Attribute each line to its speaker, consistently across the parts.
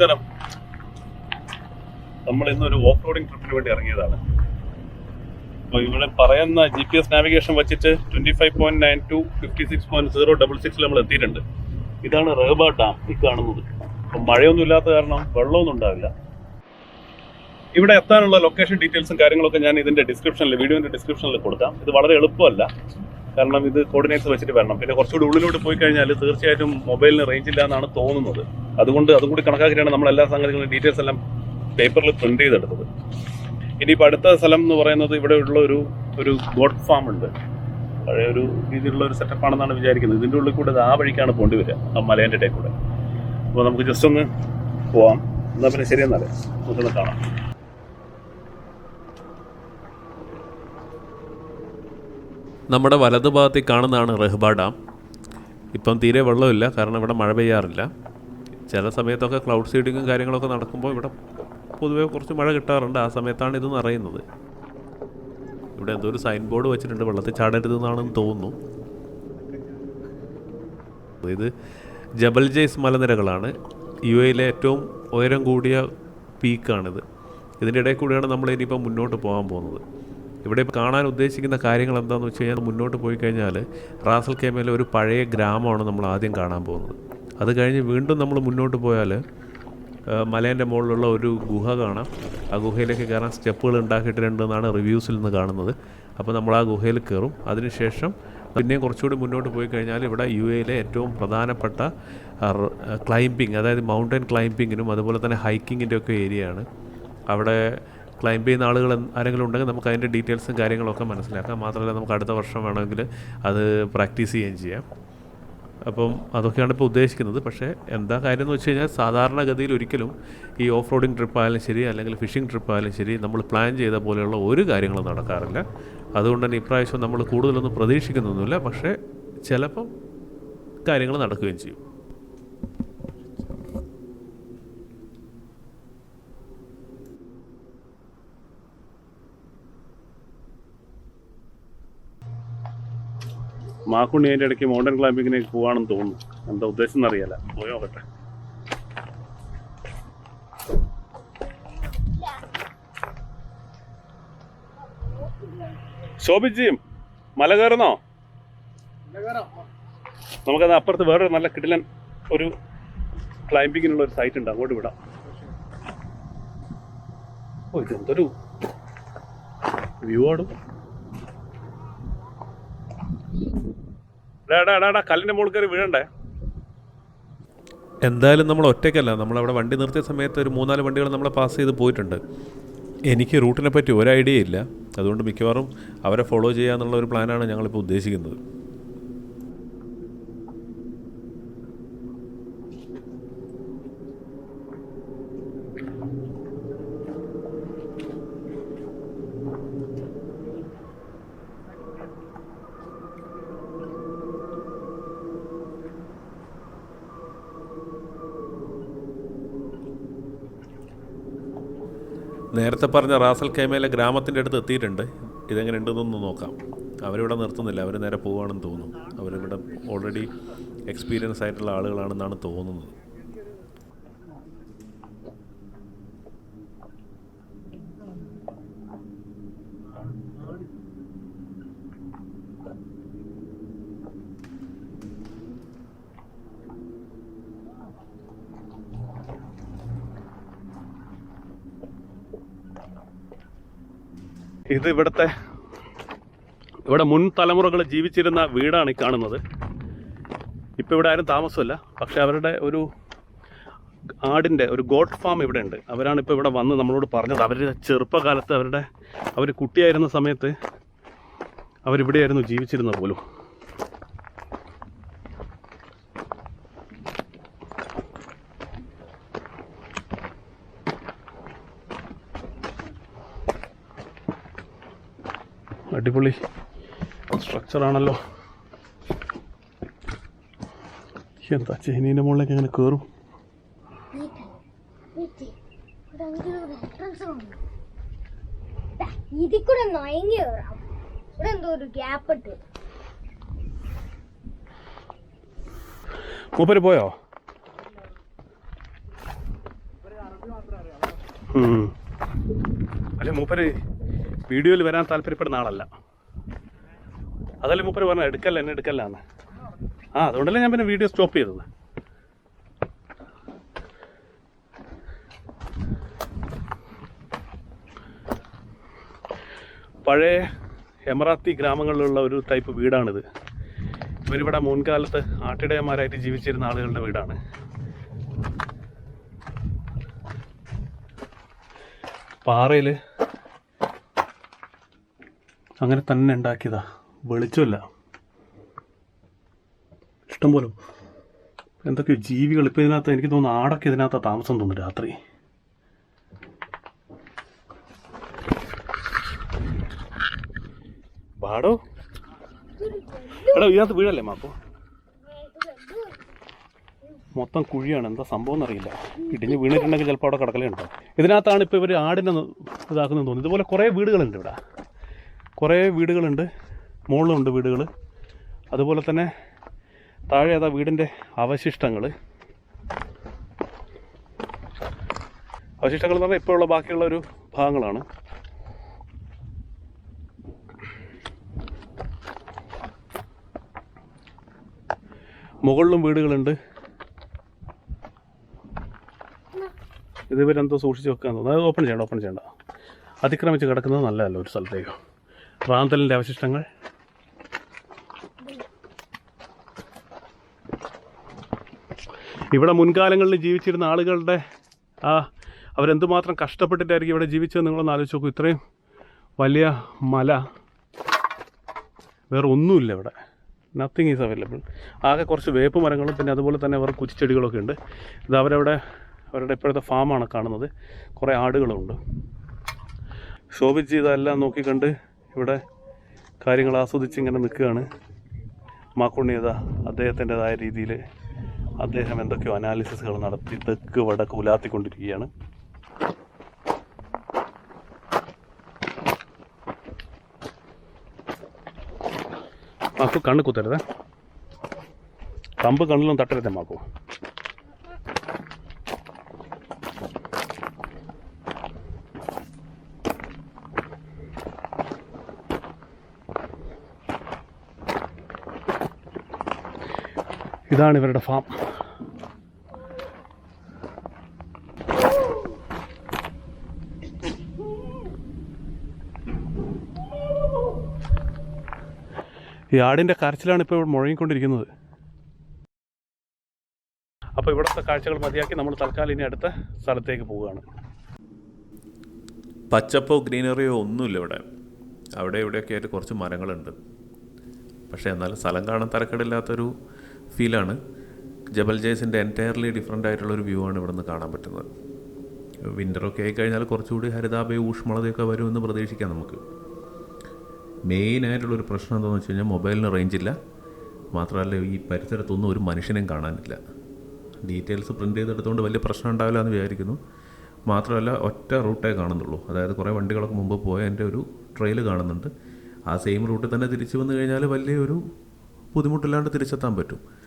Speaker 1: നമസ്കാരം. നമ്മൾ ഒരു ഓഫ് റോഡിംഗ് ട്രിപ്പിന് വേണ്ടി ഇറങ്ങിയതാണ്. അപ്പോൾ ഇവിടെ പറയുന്ന ജി പി എസ് നാവിഗേഷൻ വെച്ചിട്ട് twenty five point nine two fifty six point zero double സിക്സിൽ നമ്മൾ എത്തിയിട്ടുണ്ട്. ഇതാണ് റേബ ഡാം ഈ കാണുന്നത്. അപ്പം മഴയൊന്നും ഇല്ലാത്ത കാരണം വെള്ളമൊന്നും ഉണ്ടാവില്ല. ഇവിടെ എത്താനുള്ള ലൊക്കേഷൻ ഡീറ്റെയിൽസും കാര്യങ്ങളൊക്കെ ഞാൻ ഇതിന്റെ ഡിസ്ക്രിപ്ഷനിൽ വീഡിയോന്റെ ഡിസ്ക്രിപ്ഷനിൽ കൊടുക്കാം. ഇത് വളരെ എളുപ്പമല്ല. കാരണം ഇത് കോർഡിനേറ്റ്സ് വെച്ചിട്ട് വരണം. പിന്നെ കുറച്ചുകൂടി ഉള്ളിലോട്ട് പോയി കഴിഞ്ഞാൽ തീർച്ചയായിട്ടും മൊബൈലിന് റേഞ്ച് ഇല്ല എന്നാണ് തോന്നുന്നത്. അതുകൊണ്ട് അതും കൂടി കണക്കാക്കിയാണ് നമ്മൾ എല്ലാ സംഗതികളും ഡീറ്റെയിൽസ് എല്ലാം പേപ്പറിൽ പ്രിന്റ് ചെയ്തെടുത്തത്. ഇനിയിപ്പോൾ അടുത്ത സ്ഥലം എന്ന് പറയുന്നത് ഇവിടെയുള്ള ഒരു ഒരു ഗോഡ് ഫാം ഉണ്ട്. പഴയ ഒരു രീതിയിലുള്ള ഒരു സെറ്റപ്പ് ആണെന്നാണ് വിചാരിക്കുന്നത്. ഇതിന്റെ ഉള്ളിൽ കൂടെ ആ വഴിക്കാണ് പോണ്ടി വരിക ആ മലേന്റെ ഇടയിൽ കൂടെ. അപ്പോൾ നമുക്ക് ജസ്റ്റ് ഒന്ന് പോവാം. എന്നാൽ പിന്നെ ശരിയെന്നാലേ നമുക്കൊന്ന് കാണാം.
Speaker 2: നമ്മുടെ വലതുഭാഗത്തിൽ കാണുന്നതാണ് റഹ്ബ ഡാം. ഇപ്പം തീരെ വെള്ളമില്ല കാരണം ഇവിടെ മഴ പെയ്യാറില്ല. ചില സമയത്തൊക്കെ ക്ലൗഡ് സീഡിങ്ങും കാര്യങ്ങളൊക്കെ നടക്കുമ്പോൾ ഇവിടെ പൊതുവേ കുറച്ച് മഴ കിട്ടാറുണ്ട്. ആ സമയത്താണ് ഇത് നിറയുന്നത് ഇവിടെ എന്തോ ഒരു സൈൻ ബോർഡ് വെച്ചിട്ടുണ്ട്. വെള്ളത്തിൽ ചാടരുതെന്നാണെന്ന് തോന്നുന്നു. ഇത് ജബൽ ജയ്സ് മലനിരകളാണ്. യു എയിലെ ഏറ്റവും ഉയരം കൂടിയ പീക്കാണിത്. ഇതിന്റെ ഇടയിൽ കൂടിയാണ് നമ്മൾ ഇനിയിപ്പോൾ മുന്നോട്ട് പോകാൻ പോകുന്നത്. ഇവിടെ കാണാൻ ഉദ്ദേശിക്കുന്ന കാര്യങ്ങൾ എന്താണെന്ന് വെച്ച് കഴിഞ്ഞാൽ മുന്നോട്ട് പോയി കഴിഞ്ഞാൽ റാസൽ കേമയിലെ ഒരു പഴയ ഗ്രാമമാണ് നമ്മൾ ആദ്യം കാണാൻ പോകുന്നത്. അത് കഴിഞ്ഞ് വീണ്ടും നമ്മൾ മുന്നോട്ട് പോയാൽ മലേന്റെ മുകളിലുള്ള ഒരു ഗുഹ കാണാം. ആ ഗുഹയിലേക്ക് കയറാൻ സ്റ്റെപ്പുകൾ ഉണ്ടാക്കിയിട്ടുണ്ടെന്നാണ് റിവ്യൂസിൽ നിന്ന് കാണുന്നത്. അപ്പോൾ നമ്മൾ ആ ഗുഹയിൽ കയറും. അതിനുശേഷം പിന്നെയും കുറച്ചുകൂടി മുന്നോട്ട് പോയി കഴിഞ്ഞാൽ ഇവിടെ യു എയിലെ ഏറ്റവും പ്രധാനപ്പെട്ട ക്ലൈംബിങ് അതായത് മൗണ്ടൻ ക്ലൈംബിങ്ങിനും അതുപോലെ തന്നെ ഹൈക്കിങ്ങിന്റെ ഒക്കെ ഏരിയയാണ്. അവിടെ ക്ലൈംബ് ചെയ്യുന്ന ആളുകൾ ആരെങ്കിലും ഉണ്ടെങ്കിൽ നമുക്ക് അതിന്റെ ഡീറ്റെയിൽസും കാര്യങ്ങളൊക്കെ മനസ്സിലാക്കാം. മാത്രമല്ല നമുക്ക് അടുത്ത വർഷം വേണമെങ്കിൽ അത് പ്രാക്ടീസ് ചെയ്യുകയും ചെയ്യാം. അപ്പം അതൊക്കെയാണ് ഇപ്പോൾ ഉദ്ദേശിക്കുന്നത്. പക്ഷേ എന്താ കാര്യം എന്ന് വെച്ച് കഴിഞ്ഞാൽ സാധാരണഗതിയിൽ ഒരിക്കലും ഈ ഓഫ് റോഡിങ് ട്രിപ്പായാലും ശരി അല്ലെങ്കിൽ ഫിഷിംഗ് ട്രിപ്പ് ആയാലും ശരി നമ്മൾ പ്ലാൻ ചെയ്ത പോലെയുള്ള ഒരു കാര്യങ്ങളും നടക്കാറില്ല. അതുകൊണ്ട് തന്നെ ഇപ്രാവശ്യം നമ്മൾ കൂടുതലൊന്നും പ്രതീക്ഷിക്കുന്നൊന്നുമില്ല. പക്ഷേ ചിലപ്പം കാര്യങ്ങൾ നടക്കുകയും ചെയ്യും.
Speaker 1: മാക്കുണ്ണി അതിന്റെ ഇടയ്ക്ക് മൗണ്ടൻ ക്ലൈമ്പിങ്ങിനേക്ക് പോകാണെന്ന് തോന്നുന്നു. എന്താ ഉദ്ദേശം എന്നറിയാല പോയോ നോക്കട്ടെ ശോഭിജിയും മല കയറുന്നോ നമുക്കത് അപ്പുറത്ത് വേറൊരു നല്ല കിടിലൻ ഒരു ക്ലൈമ്പിങ്ങിനുള്ള ഒരു സൈറ്റ് ഉണ്ട്. അങ്ങോട്ട് വിടാം. ഓ ഇതെന്തൊരു വ്യൂ ആടും ഡാ ഡാ ഡാ ഡാ കല്ലിന്റെ മുകളിൽ കയറി വീഴണ്ടേ?
Speaker 2: എന്തായാലും നമ്മൾ ഒറ്റയ്ക്കല്ല. നമ്മളവിടെ വണ്ടി നിർത്തിയ സമയത്ത് ഒരു മൂന്നാൽ വണ്ടികൾ നമ്മളെ പാസ് ചെയ്ത് പോയിട്ടുണ്ട്. എനിക്ക് റൂട്ടിനെ പറ്റി ഒരു ഐഡിയ ഇല്ല. അതുകൊണ്ട് മിക്കവാറും അവരെ ഫോളോ ചെയ്യാന്നുള്ള ഒരു പ്ലാനാണ് ഞങ്ങളിപ്പോൾ ഉദ്ദേശിക്കുന്നത്. നേരത്തെ പറഞ്ഞ റാസൽ കൈമയിലെ ഗ്രാമത്തിന്റെ അടുത്ത് എത്തിയിട്ടുണ്ട്. ഇതെങ്ങനെ ഉണ്ടെന്നൊന്ന് നോക്കാം. അവരിവിടെ നിർത്തുന്നില്ല. അവർ നേരെ പോവുകയാണെന്ന് തോന്നുന്നു. അവരിവിടെ ഓൾറെഡി എക്സ്പീരിയൻസ് ആയിട്ടുള്ള ആളുകളാണെന്നാണ് തോന്നുന്നത്.
Speaker 1: ഇത് ഇവിടുത്തെ ഇവിടെ മുൻ തലമുറകൾ ജീവിച്ചിരുന്ന വീടാണ് ഈ കാണുന്നത്. ഇപ്പം ഇവിടെ ആരും താമസമില്ല. പക്ഷേ അവരുടെ ഒരു ആടിന്റെ ഒരു ഗോട്ട് ഫാം ഇവിടെ ഉണ്ട്. അവരാണ് ഇപ്പോൾ ഇവിടെ വന്ന് നമ്മളോട് പറഞ്ഞത്. അവരുടെ ചെറുപ്പകാലത്ത് അവരുടെ അവർ കുട്ടിയായിരുന്ന സമയത്ത് അവരിവിടെയായിരുന്നു ജീവിച്ചിരുന്നത് പോലും. അടിപൊളി സ്ട്രക്ചറാണല്ലോ എന്താ ചേനീന്റെ മുകളിലേക്ക് അങ്ങനെ കയറും
Speaker 3: ഇതിൽ കൂടെ നയങ്ങി കയറാം ഇവിടെ എന്തോ ഒരു ഗ്യാപ്പ് ഇട്ട്
Speaker 1: മൂപ്പര് പോയോ. അല്ലെ മൂപ്പര് വീഡിയോയിൽ വരാൻ താല്പര്യപ്പെടുന്ന ആളല്ല. അതല്ലേ മൂപ്പര് പറഞ്ഞ എടുക്കല്ല എന്നെ എടുക്കല്ലാന്ന്. ആ അതുകൊണ്ടല്ലേ ഞാൻ പിന്നെ വീഡിയോ സ്റ്റോപ്പ് ചെയ്തത്. പഴയ എമറാത്തി ഗ്രാമങ്ങളിലുള്ള ഒരു ടൈപ്പ് വീടാണിത്. ഇവരിവിടെ മുൻകാലത്ത് ആട്ടിടയന്മാരായിട്ട് ജീവിച്ചിരുന്ന ആളുകളുടെ വീടാണ്. പാറയിൽ അങ്ങനെ തന്നെ ഉണ്ടാക്കിയതാ. വെളിച്ചമില്ല. ഇഷ്ടം പോലും എന്തൊക്കെ ജീവികൾ. ഇപ്പം ഇതിനകത്ത് എനിക്ക് തോന്നുന്നു ആടൊക്കെ ഇതിനകത്ത് താമസം തോന്നുന്നു രാത്രി. പാടോ എടാ ഇതിനകത്ത് വീഴല്ലേ മാപ്പോ? മൊത്തം കുഴിയാണ്. എന്താ സംഭവം എന്നറിയില്ല. ഇടിഞ്ഞ് വീണിട്ടുണ്ടെങ്കിൽ ചിലപ്പോൾ അവിടെ കിടക്കലേ ഉണ്ടാവും ഇതിനകത്താണ് ഇപ്പോൾ ഇവർ ആടിനെ ഇതാക്കുന്നതെന്ന് ഇതാക്കുന്നത് തോന്നുന്നു. ഇതുപോലെ കുറേ വീടുകളുണ്ട് ഇവിടെ. കുറേ വീടുകളുണ്ട്. മുകളിലുണ്ട് വീടുകൾ അതുപോലെ തന്നെ താഴെ അതാ വീടിന്റെ അവശിഷ്ടങ്ങൾ അവശിഷ്ടങ്ങൾ എന്ന് പറഞ്ഞാൽ ഇപ്പോഴുള്ള ബാക്കിയുള്ള ഒരു ഭാഗങ്ങളാണ്. മുകളിലും വീടുകളുണ്ട്. ഇത് ഇവരെന്തോ സൂക്ഷിച്ച് വെക്കാൻ തോന്നുന്നു. അത് ഓപ്പൺ ചെയ്യണ്ട ഓപ്പൺ ചെയ്യണ്ട. അതിക്രമിച്ച് കിടക്കുന്നത് നല്ലതല്ല ഒരു സ്ഥലത്തേക്കോ. റാന്തലിന്റെ അവശിഷ്ടങ്ങൾ. ഇവിടെ മുൻകാലങ്ങളിൽ ജീവിച്ചിരുന്ന ആളുകളുടെ ആ അവരെന്തുമാത്രം കഷ്ടപ്പെട്ടിട്ടായിരിക്കും ഇവിടെ ജീവിച്ചത് നിങ്ങളൊന്ന് ആലോചിച്ച് നോക്കൂ. ഇത്രയും വലിയ മല. വേറെ ഒന്നുമില്ല ഇവിടെ. നത്തിങ് ഈസ് അവൈലബിൾ ആകെ കുറച്ച് വേപ്പ് മരങ്ങളും പിന്നെ അതുപോലെ തന്നെ വേറെ കുറ്റിച്ചെടികളൊക്കെ ഉണ്ട്. ഇത് അവരവിടെ അവരുടെ ഇപ്പോഴത്തെ ഫാമാണ് കാണുന്നത്. കുറേ ആടുകളുണ്ട്. ശോഭിച്ച് ഇതെല്ലാം നോക്കിക്കണ്ട് ഇവിടെ കാര്യങ്ങൾ ആസ്വദിച്ച് ഇങ്ങനെ നിൽക്കുകയാണ്. മാക്കുണ്ണിയത അദ്ദേഹത്തിന്റെതായ രീതിയിൽ അദ്ദേഹം എന്തൊക്കെയോ അനാലിസിസുകൾ നടത്തി തെക്ക് വടക്ക് ഉലാത്തിക്കൊണ്ടിരിക്കുകയാണ്. മാക്കു കണ്ണ് കുത്തരുത്. കമ്പ് കണ്ണിലും തട്ടരുത് മാക്കു. ഇതാണ് ഇവരുടെ ഫാം ഈ ആടിന്റെ കരച്ചിലാണ് ഇപ്പോൾ ഇവിടെ മുഴങ്ങിക്കൊണ്ടിരിക്കുന്നത്. അപ്പോൾ ഇവിടുത്തെ കാഴ്ചകൾ മതിയാക്കി നമ്മൾ തൽക്കാലം ഇനി അടുത്ത സ്ഥലത്തേക്ക് പോവുകയാണ്.
Speaker 2: പച്ചപ്പോ ഗ്രീനറിയോ ഒന്നുമില്ല ഇവിടെ. അവിടെ ഇവിടെയൊക്കെ ആയിട്ട് കുറച്ച് മരങ്ങളുണ്ട്. പക്ഷേ എന്നാലും സ്ഥലം കാണാൻ തരക്കേടില്ലാത്തൊരു ഫീലാണ്. ജബൽ ജയ്സിന്റെ എന്റയർലി ഡിഫറെന്റ് ആയിട്ടുള്ളൊരു വ്യൂ ആണ് ഇവിടെ നിന്ന് കാണാൻ പറ്റുന്നത്. വിന്ററൊക്കെ ആയി കഴിഞ്ഞാൽ കുറച്ചുകൂടി ഹരിതാപയും ഊഷ്മളതയൊക്കെ വരുമെന്ന് പ്രതീക്ഷിക്കാം നമുക്ക്. മെയിനായിട്ടുള്ളൊരു പ്രശ്നം എന്താണെന്ന് വെച്ച് കഴിഞ്ഞാൽ മൊബൈലിന് റേഞ്ചില്ല മാത്രമല്ല ഈ പരിസരത്തൊന്നും ഒരു മനുഷ്യനെയും കാണാനില്ല. ഡീറ്റെയിൽസ് പ്രിന്റ് ചെയ്തെടുത്തുകൊണ്ട് വലിയ പ്രശ്നം ഉണ്ടാവില്ല എന്ന് വിചാരിക്കുന്നു. മാത്രമല്ല ഒറ്റ റൂട്ടേ കാണുന്നുള്ളൂ. അതായത് കുറേ വണ്ടികളൊക്കെ മുമ്പ് പോയ എന്റെ ഒരു ട്രെയിൽ കാണുന്നുണ്ട്. ആ സെയിം റൂട്ടിൽ തന്നെ തിരിച്ചു വന്നു കഴിഞ്ഞാൽ വലിയൊരു ബുദ്ധിമുട്ടില്ലാണ്ട് തിരിച്ചെത്താൻ പറ്റും.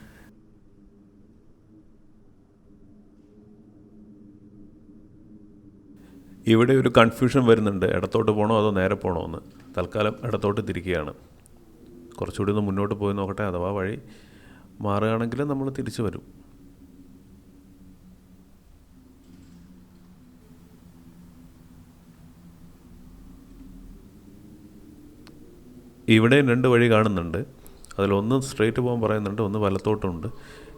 Speaker 2: ഇവിടെ ഒരു കൺഫ്യൂഷൻ വരുന്നുണ്ട്. ഇടത്തോട്ട് പോകണോ അതോ നേരെ പോകണോ എന്ന്. തൽക്കാലം ഇടത്തോട്ട് തിരിക്കുകയാണ്. കുറച്ചുകൂടി ഒന്ന് മുന്നോട്ട് പോയി നോക്കട്ടെ. അഥവാ വഴി മാറുകയാണെങ്കിൽ നമ്മൾ തിരിച്ചു വരും. ഇവിടെയും രണ്ട് വഴി കാണുന്നുണ്ട്. അതിലൊന്ന് സ്ട്രെയിറ്റ് പോകാൻ പറയുന്നുണ്ട്. ഒന്ന് വലത്തോട്ടുമുണ്ട്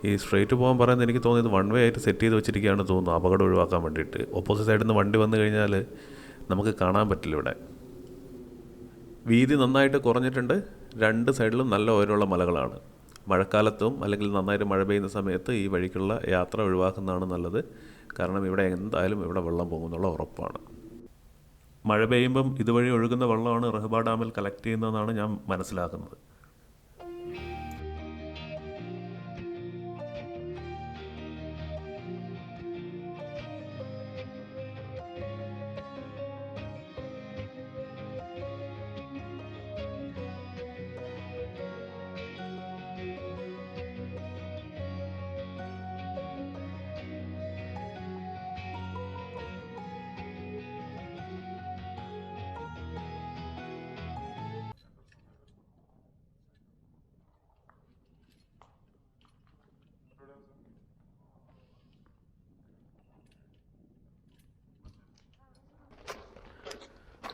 Speaker 2: ഈ സ്ട്രെയിറ്റ് പോകാൻ പറയുന്നത് എനിക്ക് തോന്നിയത് വൺ വേ ആയിട്ട് സെറ്റ് ചെയ്ത് വെച്ചിരിക്കുകയാണ് തോന്നുന്നു. അപകടം ഒഴിവാക്കാൻ വേണ്ടിയിട്ട്. ഓപ്പോസിറ്റ് സൈഡിൽ നിന്ന് വണ്ടി വന്നു കഴിഞ്ഞാൽ നമുക്ക് കാണാൻ പറ്റില്ല ഇവിടെ. വീതി നന്നായിട്ട് കുറഞ്ഞിട്ടുണ്ട്. രണ്ട് സൈഡിലും നല്ല ഉയരമുള്ള മലകളാണ്. മഴക്കാലത്തും അല്ലെങ്കിൽ നന്നായിട്ട് മഴ പെയ്യുന്ന സമയത്ത് ഈ വഴിക്കുള്ള യാത്ര ഒഴിവാക്കുന്നതാണ് നല്ലത്. കാരണം ഇവിടെ എന്തായാലും ഇവിടെ വെള്ളം പോകുന്നുള്ള ഉറപ്പാണ്. മഴ പെയ്യുമ്പം ഇതുവഴി ഒഴുകുന്ന വെള്ളമാണ് റഹ്ബ ഡാമിൽ കളക്ട് ചെയ്യുന്നതെന്നാണ് ഞാൻ മനസ്സിലാക്കുന്നത്.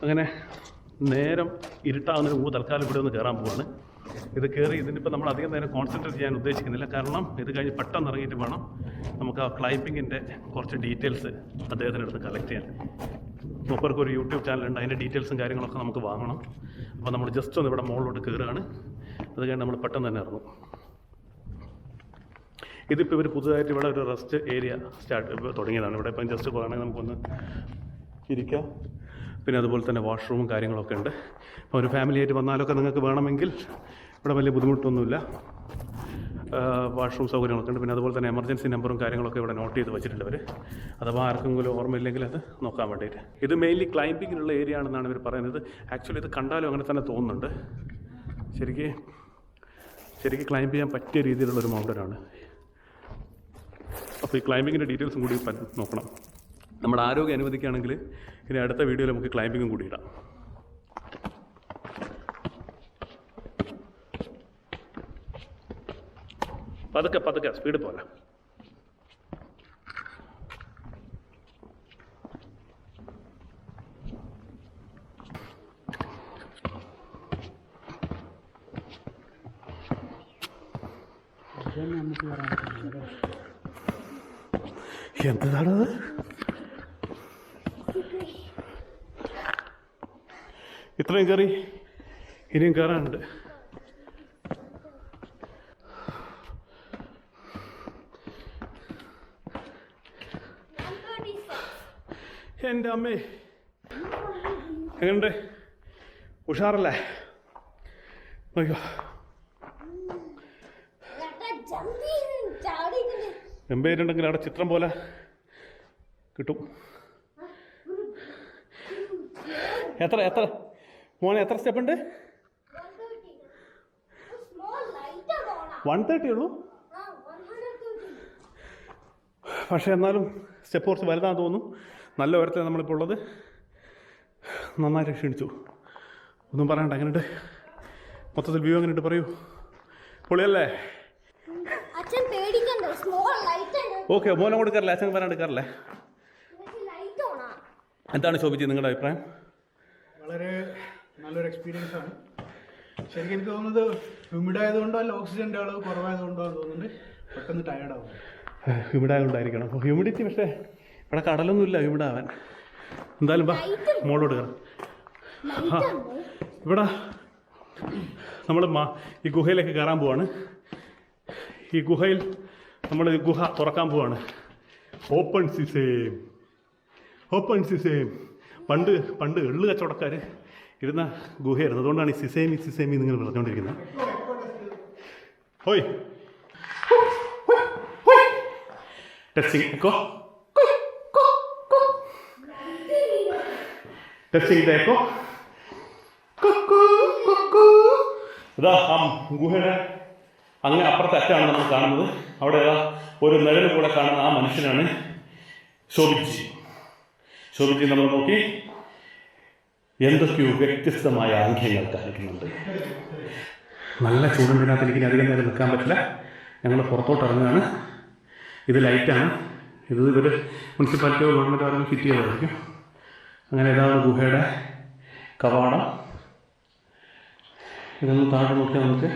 Speaker 1: അങ്ങനെ നേരം ഇരുട്ടാവുന്നതിന് മുമ്പ് തൽക്കാലം ഇവിടെ ഒന്ന് കയറാൻ പോവാണ്. ഇത് കയറി ഇതിനിപ്പോൾ നമ്മൾ അധികം നേരം കോൺസെൻട്രേറ്റ് ചെയ്യാൻ ഉദ്ദേശിക്കുന്നില്ല. കാരണം ഇത് കഴിഞ്ഞ് പെട്ടെന്ന് ഇറങ്ങിയിട്ട് വേണം നമുക്ക് ആ ക്ലൈമ്പിങ്ങിന്റെ കുറച്ച് ഡീറ്റെയിൽസ് അദ്ദേഹത്തിന്റെ അടുത്ത് കളക്ട് ചെയ്യാൻ. മൂപ്പർക്ക് ഒരു യൂട്യൂബ് ചാനലുണ്ട് അതിന്റെ ഡീറ്റെയിൽസും കാര്യങ്ങളൊക്കെ നമുക്ക് വാങ്ങണം. അപ്പോൾ നമ്മൾ ജസ്റ്റ് ഒന്ന് ഇവിടെ മുകളിലോട്ട് കയറുകയാണ്. അത് കഴിഞ്ഞ് നമ്മൾ പെട്ടെന്ന് തന്നെ ഇറങ്ങും. ഇതിപ്പോൾ ഇവർ പുതുതായിട്ട് ഇവിടെ ഒരു റെസ്റ്റ് ഏരിയ സ്റ്റാർട്ട് തുടങ്ങിയതാണ്. ഇവിടെ ഇപ്പം ജസ്റ്റ് പോകുകയാണെങ്കിൽ നമുക്കൊന്ന് ഇരിക്കാം. പിന്നെ അതുപോലെ തന്നെ വാഷ്റൂമും കാര്യങ്ങളൊക്കെ ഉണ്ട്. അപ്പോൾ ഒരു ഫാമിലി ആയിട്ട് വന്നാലൊക്കെ നിങ്ങൾക്ക് വേണമെങ്കിൽ ഇവിടെ വലിയ ബുദ്ധിമുട്ടൊന്നുമില്ല. വാഷ്റൂം സൗകര്യങ്ങളൊക്കെ ഉണ്ട്. പിന്നെ അതുപോലെ തന്നെ എമർജൻസി നമ്പറും കാര്യങ്ങളൊക്കെ ഇവിടെ നോട്ട് ചെയ്ത് വെച്ചിട്ടുണ്ട് അവർ അഥവാ ആർക്കെങ്കിലും ഓർമ്മയില്ലെങ്കിൽ അത് നോക്കാൻ വേണ്ടിയിട്ട്. ഇത് മെയിൻലി ക്ലൈംബിങ്ങിനുള്ള ഏരിയ ആണെന്നാണ് ഇവർ പറയുന്നത്. ആക്ച്വലി ഇത് കണ്ടാലും അങ്ങനെ തന്നെ തോന്നുന്നുണ്ട്. ശരിക്ക് ശരിക്കും ക്ലൈംബ് ചെയ്യാൻ പറ്റിയ രീതിയിലുള്ള ഒരു മൗണ്ടനാണ് അപ്പോൾ ഈ ക്ലൈമ്പിങ്ങിന്റെ ഡീറ്റെയിൽസും കൂടി നോക്കണം. നമ്മുടെ ആരോഗ്യം അനുവദിക്കുകയാണെങ്കിൽ ഇനി അടുത്ത വീഡിയോയിൽ നമുക്ക് ക്ലൈമ്പിങ്ങും കൂടി ഇടാം. പതുക്കെ പതുക്കെ സ്പീഡ് പോലെ എന്താണത് ഇത്രയും കയറി? ഇനിയും കയറാനുണ്ട്. എന്റെ അമ്മേ. എങ്ങനെയുണ്ട് ഉഷാറല്ലേ?
Speaker 3: ചാടിയിട്ടുണ്ട്
Speaker 1: എമ്പേരുണ്ടെങ്കിൽ അവിടെ ചിത്രം പോലെ കിട്ടും. എത്ര എത്ര? മോനെ എത്ര സ്റ്റെപ്പ് ഉണ്ട്?
Speaker 3: സ്മോൾ ലൈറ്റ് ആണ്
Speaker 1: വൺ തേർട്ടി ഉള്ളൂ? പക്ഷേ എന്നാലും സ്റ്റെപ്പ് കുറച്ച് വലുതാണെന്ന് തോന്നുന്നു. നല്ല ഉയരത്തിൽ നമ്മളിപ്പോൾ ഉള്ളത്. നന്നായിട്ട് ക്ഷീണിച്ചു. ഒന്നും പറയണ്ട എങ്ങനെയുണ്ട്? മൊത്തത്തിൽ വ്യൂ എങ്ങനെയുണ്ട് പറയൂ. പൊളിയല്ലേ
Speaker 3: അച്ഛൻ പേടിക്കണ്ട സ്മോൾ ലൈറ്റ് ആണ്.
Speaker 1: ഓക്കെ മോനെ കൊടുക്കാറില്ലേ അച്ഛൻ പറയാൻ എടുക്കാറില്ലേ
Speaker 3: ലൈറ്റ് ഓണാ.
Speaker 1: എന്താണ് ശോഭിച്ചത് നിങ്ങളുടെ അഭിപ്രായം?
Speaker 4: വളരെ നല്ലൊരു എക്സ്പീരിയൻസ് ആണ്. ശരിക്കും എനിക്ക് തോന്നുന്നത് ഹ്യൂമിഡ് ആയതുകൊണ്ടോ അല്ല ഓക്സിജന്റെ അളവ് കുറവായതുകൊണ്ടോ എന്ന് തോന്നുന്നുണ്ട്. പെട്ടെന്ന് ടയർഡ് ആവും.
Speaker 1: ഹ്യൂമിഡ് ആയതുകൊണ്ടായിരിക്കണം. ഹ്യൂമിഡിറ്റി പക്ഷേ ഇവിടെ കടലൊന്നും ഇല്ല ഹ്യൂമിഡ് ആവാൻ. എന്തായാലും ബാ മോളോട് കയറാം ഇവിടെ നമ്മൾ ഈ ഗുഹയിലേക്ക് കയറാൻ പോവാണ്. ഈ ഗുഹയിൽ നമ്മൾ ഈ ഗുഹ തുറക്കാൻ പോവാണ്. ഓപ്പൺ സിസേം ഓപ്പൺ സിസേം പണ്ട് പണ്ട് എള്ളു കച്ചവടക്കാർ ഇരുന്ന ഗുഹയായിരുന്നു. അതുകൊണ്ടാണ് ഈ സിസേമി സിസേമി നിങ്ങൾ പറഞ്ഞുകൊണ്ടിരിക്കുന്നത് ഹോയ്. Testing echo? ടെസ്റ്റിംഗ് ദ ഇതാ ആ ഗുഹയുടെ അങ്ങനെ അപ്പുറത്തെ അറ്റാണ് നമ്മൾ കാണുന്നത്. അവിടെ ഒരു നിഴൽ കൂടെ കാണുന്ന ആ മനുഷ്യനാണ് ശോഭിച്ച് ശോഭിച്ച് നമ്മൾ നോക്കി. എന്തൊക്കെയോ വ്യത്യസ്തമായ ആംഗ്യങ്ങൾ കാണിക്കുന്നുണ്ട്. നല്ല ചൂടിനകത്ത് എനിക്ക് അധികം നേരം നിൽക്കാൻ പറ്റില്ല. ഞങ്ങൾ പുറത്തോട്ട് ഇറങ്ങുകയാണ്. ഇത് ലൈറ്റാണ്. ഇത് ഇവർ മുനിസിപ്പാലിറ്റിയോ ഗവൺമെന്റോ ആരും ഫിറ്റ് ചെയ്തായിരിക്കും അങ്ങനെ ഇതാണ് ഗുഹയുടെ കവാടം. ഇതൊന്ന് താഴെ നോക്കിയാൽ നമുക്ക്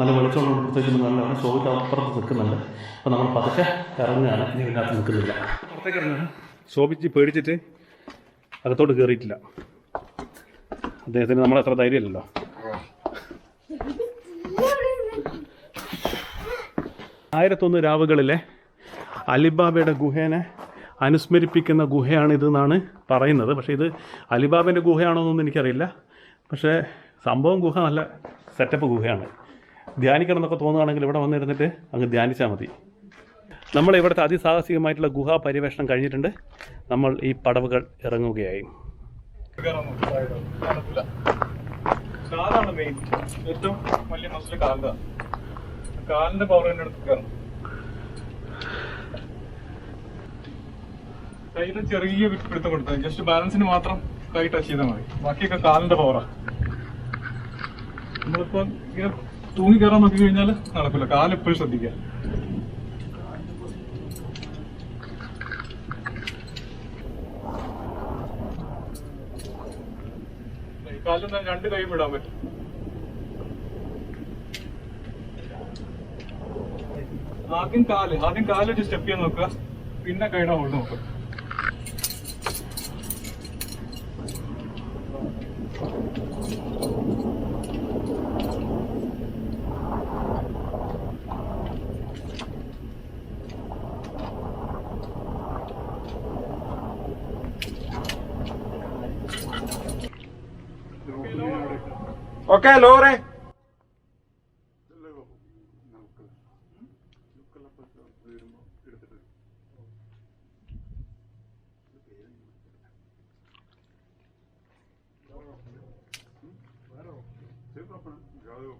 Speaker 1: നല്ല വെളിച്ചമുള്ള പ്രത്യേകിച്ച് നല്ലതാണ് ശോഭിക്ക് അപ്പുറത്ത് നിൽക്കുന്നുണ്ട്. അപ്പോൾ നമ്മൾ പതുക്കെ ഇറങ്ങുകയാണ്. ഇനി ഇതിനകത്ത് നിൽക്കുന്നില്ല. പുറത്തേക്ക് ഇറങ്ങുകയാണ്. ശോഭിച്ച് പേടിച്ചിട്ട് അകത്തോട്ട് കയറിയിട്ടില്ല. അദ്ദേഹത്തിന് നമ്മൾ അത്ര ധൈര്യമില്ലല്ലോ. ആയിരത്തൊന്ന് രാവുകളിലെ അലിബാബയുടെ ഗുഹേനെ അനുസ്മരിപ്പിക്കുന്ന ഗുഹയാണ് ഇതെന്നാണ് പറയുന്നത്. പക്ഷേ ഇത് അലിബാബേന്റെ ഗുഹയാണോ എന്നൊന്നും എനിക്കറിയില്ല. പക്ഷേ സംഭവം ഗുഹ നല്ല സെറ്റപ്പ് ഗുഹയാണ്. ധ്യാനിക്കണം എന്നൊക്കെ തോന്നുകയാണെങ്കിൽ ഇവിടെ വന്നിരുന്നിട്ട് അങ്ങ് ധ്യാനിച്ചാൽ മതി. നമ്മൾ ഇവിടുത്തെ അതിസാഹസികമായിട്ടുള്ള ഗുഹാ പര്യവേഷണം കഴിഞ്ഞിട്ടുണ്ട്. നമ്മൾ ഈ പടവുകൾ ഇറങ്ങുകയായി.
Speaker 5: കാലാണ് മെയിൻ ഏറ്റവും വലിയ മസിൽ കാലിന്റെ. കാലിന്റെ പവർ തന്നെ എടുത്ത് കയറണം. ചെറിയ പിടുത്തം കൊടുത്തത് ജസ്റ്റ് ബാലൻസിന് മാത്രം കൈ ടച്ച് ചെയ്താൽ മതി. ബാക്കിയൊക്കെ കാലിന്റെ പവറാ നമ്മളിപ്പോ ഇങ്ങനെ തൂങ്ങി കയറാൻ നോക്കി കഴിഞ്ഞാൽ നടക്കില്ല കാലെപ്പോഴും ശ്രദ്ധിക്കുക. കാലിൽ നിന്ന് രണ്ട് കൈ വിടാൻ പറ്റും. ആദ്യം കാൽ ആദ്യം കാലൊരു സ്റ്റെപ്പ് ചെയ്യാൻ നോക്കുക. പിന്നെ കൈയുടെ ഹോൾഡ് നോക്കുക.
Speaker 6: ഓക്കെ ലോറെ
Speaker 5: ഞാൻ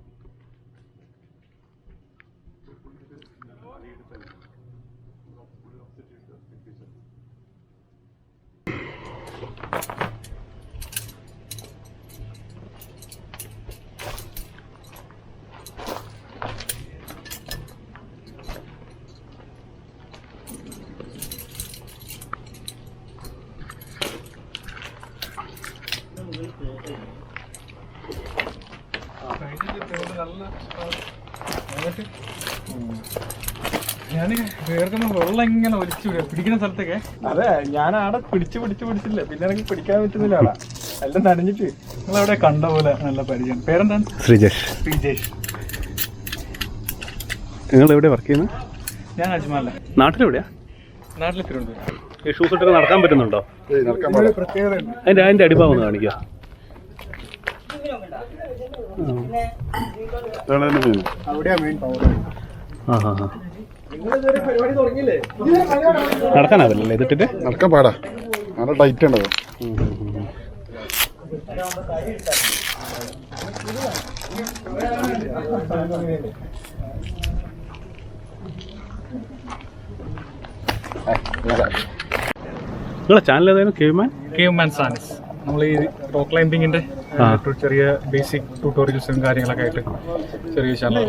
Speaker 5: വെള്ളം ഇങ്ങനെ ഒലിച്ചു പിടിക്കുന്ന സ്ഥലത്തൊക്കെ.
Speaker 6: അതെ ഞാൻ ആടെ പിടിച്ചു പിടിച്ചു പിടിച്ചില്ല. പിന്നെ എനിക്ക് പിടിക്കാൻ പറ്റുന്നില്ല ആടാ എല്ലാം നനഞ്ഞിട്ട്.
Speaker 5: നിങ്ങളവിടെ കണ്ട പോലെ നല്ല പരിചയം. പേരെന്താണ്
Speaker 1: ശ്രീജേഷ്.
Speaker 5: ശ്രീജേഷ്.
Speaker 1: നിങ്ങൾ എവിടെ വർക്ക് ചെയ്യുന്നത്
Speaker 5: ഞാൻ അജ്മാല
Speaker 1: നാട്ടിലെവിടെയാ?
Speaker 5: നാട്ടിലെ തിരുവനന്തപുരം
Speaker 1: ഈ ഷൂസ് ഇട്ടൊക്കെ നടക്കാൻ പറ്റുന്നുണ്ടോ? അതിന്റെ അതിന്റെ അടിഭാഗം ഒന്ന് കാണിക്കുക ആ ആ ആ. നടക്കാനാവില്ലല്ലേ ഇതിട്ടിട്ട്
Speaker 7: നടക്കാൻ പാടാ നല്ല ടൈറ്റ് ഉണ്ടത്.
Speaker 1: നിങ്ങളെ ചാനൽ ഏതായിരുന്നു? കേവ്മാൻ
Speaker 5: കേവ്മാൻ സാൻസ് സാനസ് നമ്മൾ ഈ റോക്ക് ക്ലൈംബിങ്ങിന്റെ. ചെറിയ ബേസിക് ട്യൂട്ടോറിയൽസും കാര്യങ്ങളൊക്കെ ആയിട്ട് ചെറിയ ചാനൽ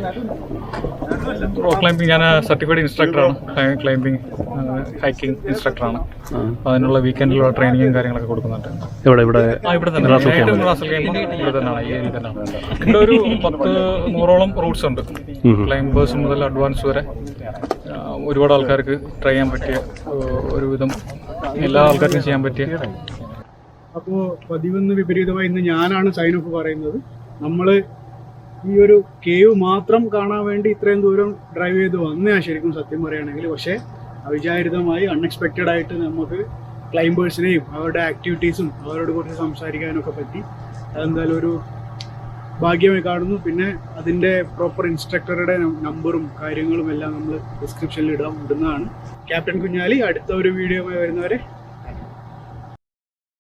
Speaker 5: റോ ക്ലൈംബിംഗ് ഞാൻ സർട്ടിഫൈഡ് ഇൻസ്ട്രക്ടറാണ് ക്ലൈംബിംഗ് ഹൈക്കിംഗ് ഇൻസ്ട്രക്ടറാണ് അതിനുള്ള വീക്കെൻഡിലുള്ള ട്രെയിനിങ്ങും കാര്യങ്ങളൊക്കെ കൊടുക്കുന്നുണ്ട്.
Speaker 1: ഇവിടെ ഇവിടെ
Speaker 5: ഇവിടെ തന്നെ. ഇവിടെ തന്നെയാണ്. ഈ ഏരിയ തന്നെയാണ്. ഇവിടെ ഒരു പത്ത് നൂറോളം റൂട്ട്സ് ഉണ്ട്.
Speaker 1: ക്ലൈമ്പേഴ്സ്
Speaker 5: ക്ലൈംബേഴ്സ് മുതൽ അഡ്വാൻസ് വരെ. ഒരുപാട് ആൾക്കാർക്ക് ട്രൈ ചെയ്യാൻ പറ്റിയ ഒരുവിധം എല്ലാ ആൾക്കാർക്കും ചെയ്യാൻ പറ്റിയ
Speaker 4: അപ്പോൾ പതിവെന്ന് വിപരീതമായി ഇന്ന് ഞാനാണ് സൈൻ ഓഫ് പറയുന്നത്. നമ്മൾ ഈ ഒരു കേവ് മാത്രം കാണാൻ വേണ്ടി ഇത്രയും ദൂരം ഡ്രൈവ് ചെയ്ത് വന്നയാ ശരിക്കും സത്യം പറയുകയാണെങ്കിൽ പക്ഷേ അവിചാരിതമായി അൺഎക്സ്പെക്റ്റഡ് ആയിട്ട് നമുക്ക് ക്ലൈംബേഴ്സിനെയും അവരുടെ ആക്ടിവിറ്റീസും അവരോട് കുറച്ച് സംസാരിക്കാനൊക്കെ പറ്റി. അതെന്തായാലും ഒരു ഭാഗ്യമായി കാണുന്നു. പിന്നെ അതിന്റെ പ്രോപ്പർ ഇൻസ്ട്രക്ടറുടെ നമ്പറും കാര്യങ്ങളും എല്ലാം നമ്മൾ ഡിസ്ക്രിപ്ഷനിൽ ഇടാം ഇടുന്നതാണ് ക്യാപ്റ്റൻ കുഞ്ഞാലി അടുത്ത ഒരു വീഡിയോ വരുന്നവരെ